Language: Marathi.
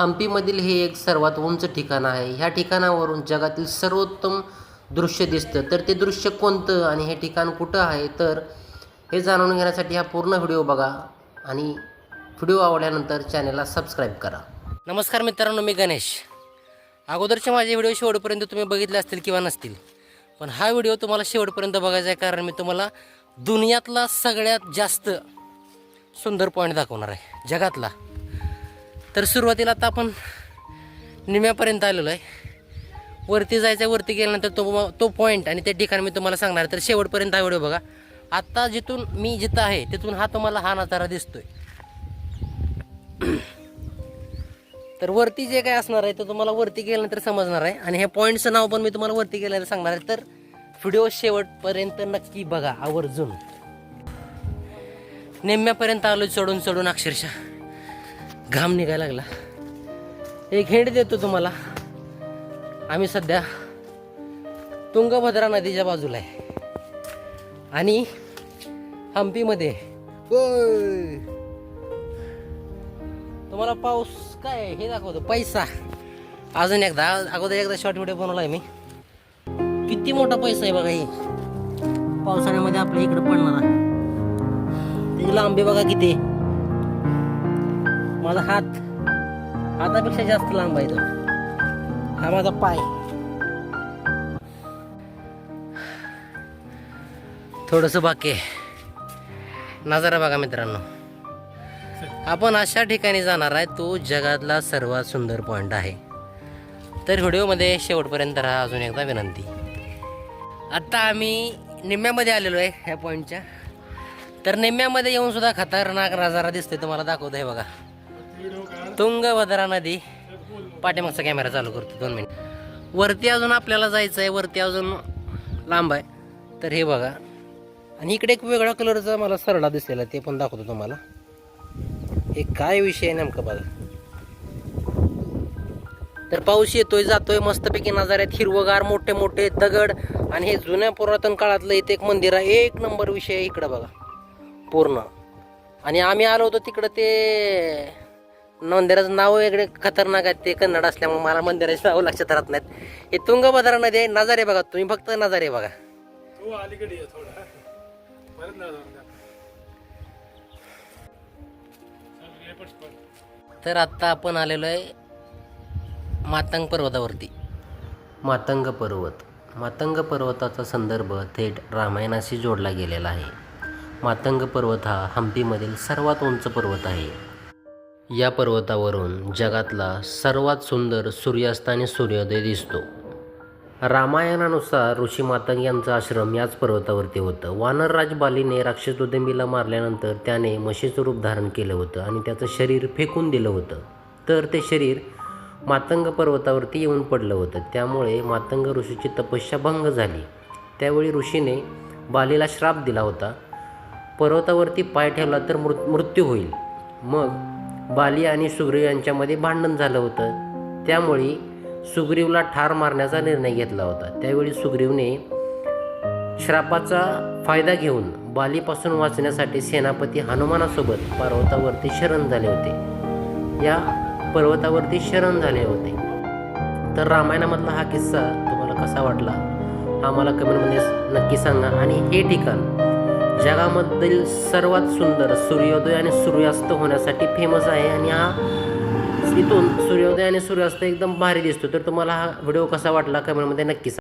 हम्पीमधील हे एक सर्वात उंच ठिकाण आहे. ह्या ठिकाणावरून जगातील सर्वोत्तम दृश्य दिसतं. तर ते दृश्य कोणतं आणि हे ठिकाण कुठं आहे? तर हे जाणून घेण्यासाठी हा पूर्ण व्हिडिओ बघा आणि व्हिडिओ आवडल्यानंतर चॅनलला सबस्क्राईब करा. नमस्कार मित्रांनो मी गणेश. अगोदरचे माझे व्हिडिओ शेवटपर्यंत तुम्ही बघितले असतील किंवा नसतील पण हा व्हिडिओ तुम्हाला शेवटपर्यंत बघायचा आहे कारण मी तुम्हाला दुनियातला सगळ्यात जास्त सुंदर पॉईंट दाखवणार आहे. जगातला तर सुरुवातीला आता आपण निम्यापर्यंत आलेलो आहे. वरती जायचं आहे वरती गेल्यानंतर तो तो पॉईंट आणि ते ठिकाण मी तुम्हाला सांगणार आहे. तर शेवटपर्यंत हा व्हिडिओ बघा. आत्ता जिथून मी जिथं आहे तिथून हा तुम्हाला हा नजारा दिसतोय. तर वरती जे काय असणार आहे ते तुम्हाला वरती गेल्यानंतर समजणार आहे. आणि हे पॉईंटचं नाव पण मी तुम्हाला वरती गेल्यानंतर सांगणार आहे. तर व्हिडिओ शेवटपर्यंत नक्की बघा आवर्जून. निम्म्यापर्यंत आलो चढून चढून अक्षरशः. घाम निघायला लागला. एक हेड देतो तुम्हाला. आम्ही सध्या तुंगभद्रा नदीच्या बाजूला आहे. आणि हम्पीमध्ये. तुम्हाला पाऊस काय हे दाखवतो. पैसा. अजून एकदा अगोदर एकदा शॉर्ट व्हिडिओ बनवला आहे मी. किती मोठा पैसा आहे बघा हे. पावसाळ्यामध्ये आपल्या इकडे पडणार त्याची लांबी बघा किती माझा हात हातापेक्षा जास्त लांब आहे तो. हा माझा पाय. थोडस बाकी आहे. नजारा बघा मित्रांनो. आपण अशा ठिकाणी जाणार आहे तो जगातला सर्वात सुंदर पॉइंट आहे. तर व्हिडिओमध्ये शेवटपर्यंत राहा अजून एकदा विनंती. आत्ता आम्ही निम्म्यामध्ये आलेलो आहे ह्या पॉईंटच्या तर निम्म्यामध्ये येऊन सुद्धा खतरनाक नजारा दिसतोय तुम्हाला दाखवतो आहे बघा. तुंगभद्रा नदी पाठीमागचा कॅमेरा चालू करतो दोन मिनिट वरती अजून आपल्याला जायचं आहे वरती अजून लांब आहे. तर हे बघा. आणि इकडे एक वेगळा कलरचा मला सरडा दिसलेला ते पण दाखवतो तुम्हाला. हे काय विषय आहे नेमका बघा. तर पाऊस येतोय जातोय मस्तपैकी नजाऱ्यात हिरवगार मोठे मोठे दगड. आणि हे जुन्या पुरातन काळातलं इथे एक मंदिर आहे. एक नंबर विषय आहे इकडं बघा. पूर्ण. आणि आम्ही आलो होतो तिकडं ते मंदिराचं नाव वेगळे खतरनाक आहेत ते कन्नड असल्यामुळे मला मंदिराचे नाव लक्षात राहत नाहीत. हे तुंगभद्रा नदी आहे नजारे बघा तुम्ही फक्त नजारे बघा. पटपट. तर आत्ता आपण आलेलो आहे मातंग पर्वतावरती. मातंग पर्वत. मातंग पर्वताचा संदर्भ थेट रामायणाशी जोडला गेलेला आहे. मातंग पर्वत हा हम्पीमधील सर्वात उंच पर्वत आहे. या पर्वतावरून जगातला सर्वात सुंदर सूर्यास्त आणि सूर्योदय दिसतो. रामायणानुसार ऋषी मातंग यांचा आश्रम याच पर्वतावरती होतं. वानरराज बालीने राक्षस उदंबीला मारल्यानंतर त्याने म्हशीचं रूप धारण केलं होतं आणि त्याचं शरीर फेकून दिलं होतं. तर ते शरीर मातंग पर्वतावरती येऊन पडलं होतं. त्यामुळे मातंग ऋषीची तपस्या भंग झाली. त्यावेळी ऋषीने बालीला श्राप दिला होता पर्वतावरती पाय ठेवला तर मृ मृत्यू होईल. मग बाली आणि सुग्रीव यांच्यामध्ये भांडण झालं होतं. त्यामुळे सुग्रीवला ठार मारण्याचा निर्णय घेतला होता. त्यावेळी सुग्रीवने श्रापाचा फायदा घेऊन बालीपासून वाचण्यासाठी सेनापती हनुमानासोबत पर्वतावरती शरण झाले होते. या पर्वतावरती शरण झाले होते. तर रामायणामधला हा किस्सा तुम्हाला कसा वाटला? आम्हाला कमेंटमध्ये नक्की सांगा. आणि हे ठिकाण जगामधील सर्वात सुंदर सूर्योदय आणि सूर्यास्त होण्यासाठी फेमस आहे. आणि हा इथून सूर्योदय आणि सूर्यास्त एकदम भारी दिसतो. तर तुम्हाला हा व्हिडिओ कसा वाटला कमेंटमध्ये नक्की सांगा.